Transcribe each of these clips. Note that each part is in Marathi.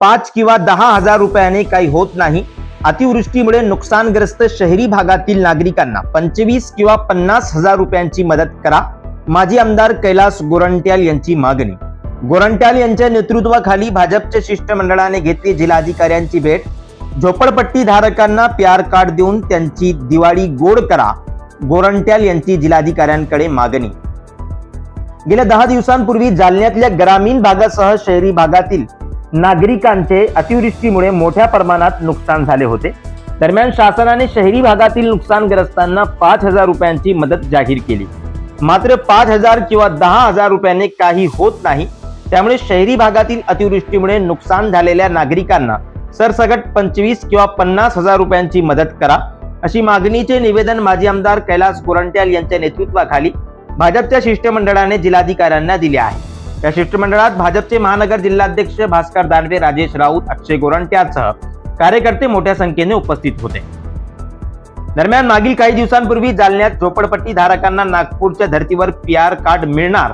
पाच किंवा दहा हजार रुपयाने काही होत नाही. अतिवृष्टीमुळे नुकसानग्रस्त शहरी भागातील नागरिकांना पंचवीस किंवा पन्नास हजार रुपयांची मदत करा. माजी आमदार कैलास गोरंट्याल यांची मागणी. गोरंट्याल यांच्या नेतृत्वाखाली भाजपच्या शिष्टमंडळाने घेतली जिल्हाधिकाऱ्यांची भेट. झोपडपट्टी धारकांना प्यार कार्ड देऊन त्यांची दिवाळी गोड करा गोरंट्याल यांची जिल्हाधिकाऱ्यांकडे मागणी. गेल्या दहा दिवसांपूर्वी जालन्यातल्या ग्रामीण भागासह शहरी भागातील नागरिकांचे अतिवृष्टीमुळे मोठ्या प्रमाणात नुकसान झाले होते. दरम्यान शासनाने शहरी भागातील नुकसानग्रस्तांना पाच हजार रुपयांची मदत जाहीर केली. मात्र पाच हजार किंवा दहा हजार रुपयाने काही होत नाही. त्यामुळे शहरी भागातील अतिवृष्टीमुळे नुकसान झालेल्या नागरिकांना सरसकट पंचवीस किंवा पन्नास हजार रुपयांची मदत करा अशी मागणीचे निवेदन माजी आमदार कैलास गोरंट्याल यांच्या नेतृत्वाखाली भाजपच्या शिष्टमंडळाने जिल्हाधिकाऱ्यांना दिले आहे. या शिष्टमंडळात भाजपचे महानगर जिल्हाध्यक्ष भास्कर दानवे राजेश राऊत अक्षय गोरंट्यासह कार्यकर्ते मोठ्या संख्येने उपस्थित होते. दरम्यान मागील काही दिवसांपूर्वी जालन्यात झोपडपट्टी धारकांना नागपूरच्या धर्तीवर पी आर कार्ड मिळणार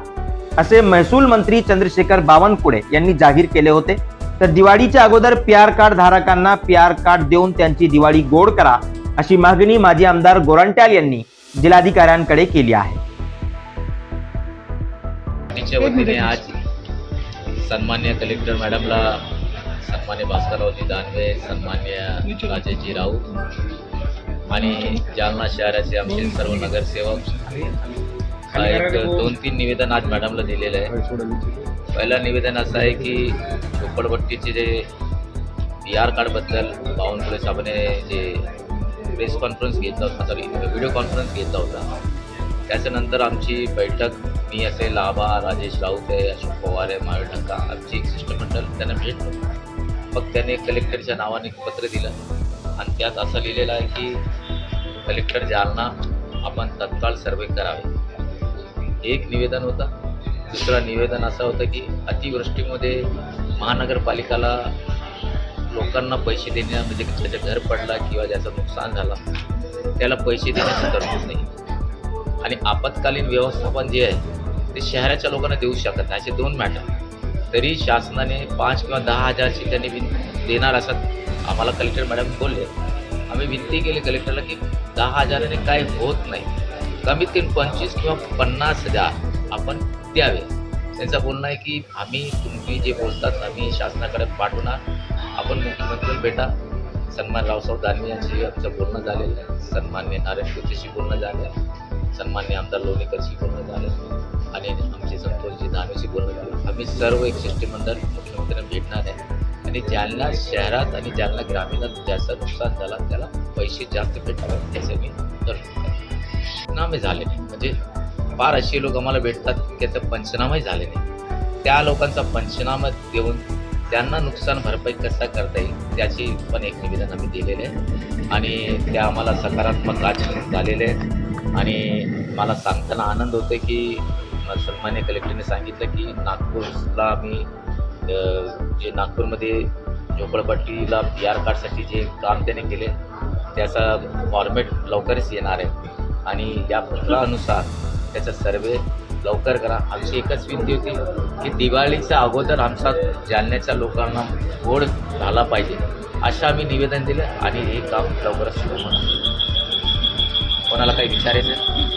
असे महसूल मंत्री चंद्रशेखर बावनकुळे यांनी जाहीर केले होते. तर दिवाळीच्या अगोदर पी आर कार्ड धारकांना पी आर कार्ड देऊन त्यांची दिवाळी गोड करा अशी मागणी माजी आमदार गोरंट्याल यांनी जिल्हाधिकाऱ्यांकडे केली आहे. पार्टीच्या वतीने आज। सन्मान्य कलेक्टर मॅडमला सन्मान्य भास्कररावजी दानवे सन्मान्य राजेशजी राऊत आणि जालना शहराचे आमचे सर्व नगरसेवक एक दोन तीन निवेदन आज मॅडमला दिलेलं आहे। पहिलं निवेदन असं आहे की झोपडपट्टीचे जे पी आर कार्डबद्दल बावनकुळे साहेबांनी जे प्रेस कॉन्फरन्स घेतला होता सॉरी व्हिडिओ कॉन्फरन्स घेतला होता. त्याच्यानंतर आमची बैठक मी असेल लाभा राजेश राऊत आहे अशोक पवार आहे महावीर ढक्का आमची एक शिष्टमंडळ त्यांना भेटलो मग त्याने कलेक्टरच्या नावाने पत्र दिलं. आणि त्यात असं लिहिलेलं आहे की कलेक्टर जालना आपण तत्काळ सर्वे करावे. एक निवेदन होता. दुसरं निवेदन असं होतं की अतिवृष्टीमध्ये महानगरपालिकाला लोकांना पैसे देण्या म्हणजे त्याचं घर पडला किंवा ज्याचं नुकसान झालं त्याला पैसे देण्याची तरतूद नाही. आणि आपत्कालीन व्यवस्थापन जे आहे ते शहराच्या लोकांना देऊ शकत नाही असे दोन मॅटर तरी शासनाने पाच किंवा दहा हजारची त्यांनी विन देणार असं आम्हाला कलेक्टर मॅडम बोलले. आम्ही विनंती केली कलेक्टरला की दहा हजाराने काय होत नाही. कमीत कमी पंचवीस किंवा पन्नास हजार आपण द्यावे. त्यांचं बोलणं आहे की आम्ही तुम्ही जे बोलतात आम्ही शासनाकडे पाठवणार. आपण मुख्यमंत्री भेटा सन्मान रावसाहेब दानवे यांची आमचं बोलणं झालेलं आहे. सन्मान्य नारायण कुचेशी बोलणं झालं आहे. सन्मान्य आमदार लोणीकरशी बोलणं झालं आणि आमचे संतोषजी दानवेशी पूर्ण झालं आम्ही सर्व एक शिष्टमंडळ मुख्यमंत्र्यांना भेटणार आहे. आणि जालना शहरात आणि जालना ग्रामीणात ज्याचं नुकसान झाला त्याला पैसे जास्त भेटतात त्याचं मी पंचनामे झाले नाही. म्हणजे फार असे लोक आम्हाला भेटतात की त्याचं पंचनामाही झाले नाही. त्या लोकांचा पंचनामा देऊन त्यांना नुकसान भरपाई कसा करता येईल त्याची पण एक निवेदन आम्ही दिलेले आहे. आणि त्या आम्हाला सकारात्मक आज झालेले आहेत आणि मला सांगताना आनंद होतो की सन्मान्य कलेक्टरने सांगितलं की नागपूरला आम्ही जे नागपूरमध्ये झोपडपट्टीला पी आर कार्डसाठी जे काम त्याने केले त्याचा फॉर्मेट लवकरच येणार आहे. आणि या पत्रानुसार त्याचा सर्वे लवकर करा. आमची एकच विनंती होती की दिवाळीच्या अगोदर आमचा जालन्याच्या लोकांना गोड झाला पाहिजे असं आम्ही निवेदन दिलं आणि हे काम लवकरच सुरू होणार. कोणाला काही विचारायचं